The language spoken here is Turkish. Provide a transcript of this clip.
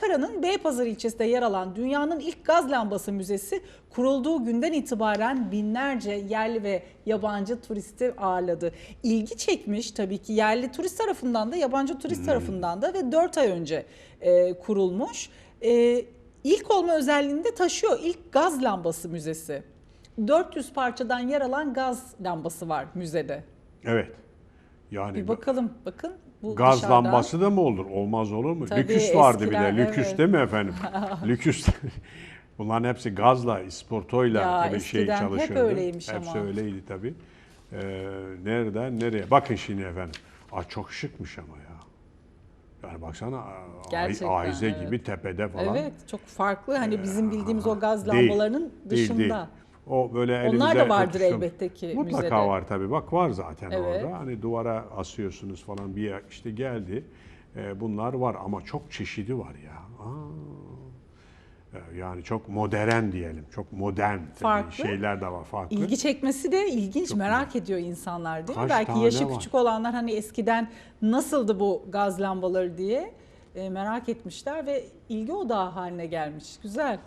Ankara'nın Beypazarı ilçesinde yer alan dünyanın ilk gaz lambası müzesi kurulduğu günden itibaren binlerce yerli ve yabancı turisti ağırladı. İlgi çekmiş tabii ki yerli turist tarafından da yabancı turist tarafından da ve 4 ay önce e, kurulmuş. E, ilk olma özelliğini de taşıyor. İlk gaz lambası müzesi. 400 parçadan yer alan gaz lambası var müzede. Evet. Yani Bir bakalım bakın. Bu gaz dışarıdan. lambası da mı olur? Olmaz olur mu? Tabii, Lüküs vardı eskiden, bir de. Lüküs evet. değil mi efendim? Lüküs. Bunların hepsi gazla, isportoyla Ya, tabii şey eskiden hep öyleymiş Hepsi ama. öyleydi tabii. Ee, nereden nereye? Bakın şimdi efendim. Aa, çok şıkmış ama ya. Yani baksana Gerçekten, ahize evet. gibi tepede falan. Evet çok farklı hani bizim bildiğimiz o gaz Değil, lambalarının değil, dışında. değil. O böyle Onlar elimize da vardır tutuştuğum- elbette ki Mutlaka müzede. var tabii. Bak var zaten Evet. orada. Hani duvara asıyorsunuz falan bir işte geldi. Ee, bunlar var ama çok çeşidi var ya. Aa. Ee, Yani çok modern diyelim. Çok modern Farklı. şeyler de var farklı. İlgi çekmesi de ilginç merak ediyor insanlar değil mi? Kaç Belki yaşı var? küçük olanlar hani eskiden nasıldı bu gaz lambaları diye e, merak etmişler ve ilgi odağı haline gelmiş. Güzel.